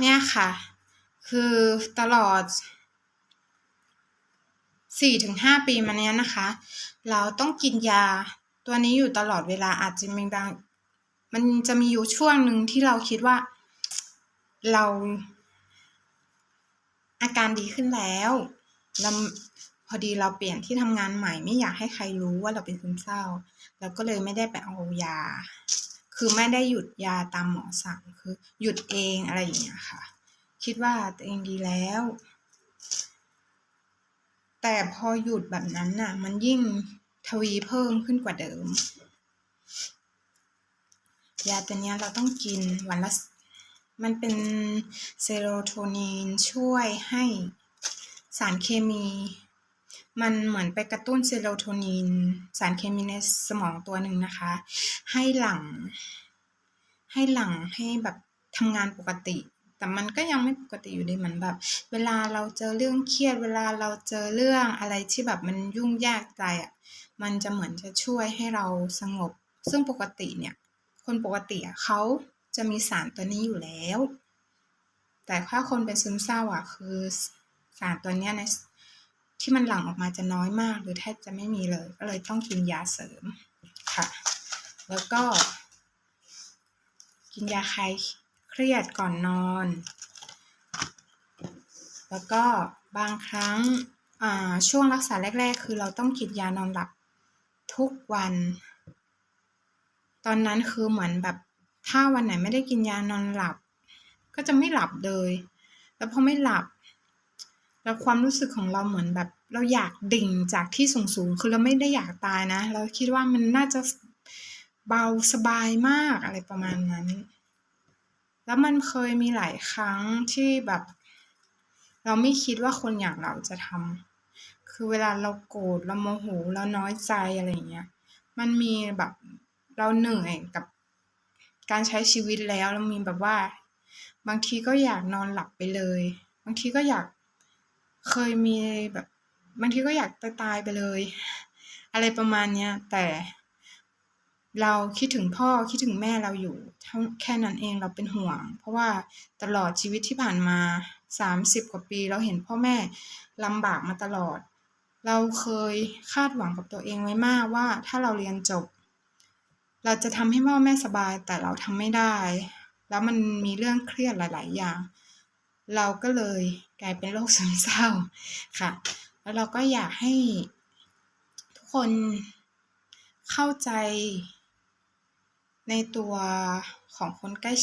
เนี่ยค่ะ คือตลอดสี่ถึงห้าปีมาเนี้ยนะคะ เราต้องกินยาตัวนี้อยู่ตลอดเวลาอาจจะมีบาง มันจะมีอยู่ช่วงหนึ่งที่เราคิดว่าเราอาการดีขึ้นแล้วแล้วพอดีเราเปลี่ยนที่ทำงานใหม่ไม่อยากให้ใครรู้ว่าเราเป็นซึมเศร้า เราก็เลยไม่ได้ไปเอายา คือไม่ได้หยุดยาตามหมอสั่งคือ หยุดเองอะไรอย่างเงี้ยค่ะ คิดว่าตัวเองดีแล้ว แต่พอหยุดแบบนั้นน่ะ มันยิ่งทวีเพิ่มขึ้นกว่าเดิม ยาตัวเนี้ยเราต้องกินวันละ มันเป็นเซโรโทนินช่วยให้สารเคมี มันเหมือนไปกระตุ้นเซโรโทนิน สารเคมีในสมองตัวหนึ่งนะคะ ให้หลัง ให้หลังให้แบบทำงานปกติ แต่มันก็ยังไม่ปกติอยู่ดีเหมือนแบบ เวลาเราเจอเรื่องเครียด เวลาเราเจอเรื่องอะไรที่แบบมันยุ่งยากใจอะมันจะเหมือนจะช่วยให้เราสงบ ซึ่งปกติเนี่ย คนปกติอะเขาจะมีสารตัวนี้อยู่แล้ว แต่ถ้าคนเป็นซึมเศร้าอะคือสารตัวเนี้ยใน ที่มันหลั่งออกมาจะน้อยมาก หรือแทบจะไม่มีเลย ก็เลยต้องกินยาเสริมค่ะ แล้วก็ กินยาคลายเครียดก่อนนอน แล้วก็บางครั้งช่วงรักษาแรก ๆ คือเราต้องกินยานอนหลับทุกวัน ตอนนั้นคือเหมือนแบบถ้าวันไหนไม่ได้กินยานอนหลับ ก็จะไม่หลับเลย แล้วพอไม่หลับ แล้วความรู้สึกของเราเหมือนแบบ เราอยากดิ่งจากที่สูงๆคือเราไม่ได้อยากตายนะ เราคิดว่ามันน่าจะเบาสบายมากอะไรประมาณนั้น แล้วมันเคยมีหลายครั้งที่แบบ เราไม่คิดว่าคนอย่างเราจะทำคือเวลาเราโกรธเราโมโหเราน้อยใจอะไรเงี้ย มันมีแบบเราเหนื่อยกับการใช้ชีวิตแล้วเรามีแบบว่า บางทีก็อยากนอนหลับไปเลย บางทีก็อยาก เคยมีแบบบางทีก็อยากตายไปเลย อะไรประมาณเนี้ยแต่เราคิดถึงพ่อคิดถึงแม่เราอยู่แค่นั้นเองเราเป็นห่วง เพราะว่าตลอดชีวิตที่ผ่านมาสามสิบกว่าปีเราเห็นพ่อแม่ลำบากมาตลอด เราเคยคาดหวังกับตัวเองไว้มากว่าถ้าเราเรียนจบ เราจะทำให้พ่อแม่สบายแต่เราทำไม่ได้ แล้วมันมีเรื่องเครียดหลาย ๆ อย่าง เราก็เลยกลายเป็นโรคซึมเศร้าค่ะ แล้วเราก็อยากให้ทุกคนเข้าใจในตัวของคนใกล้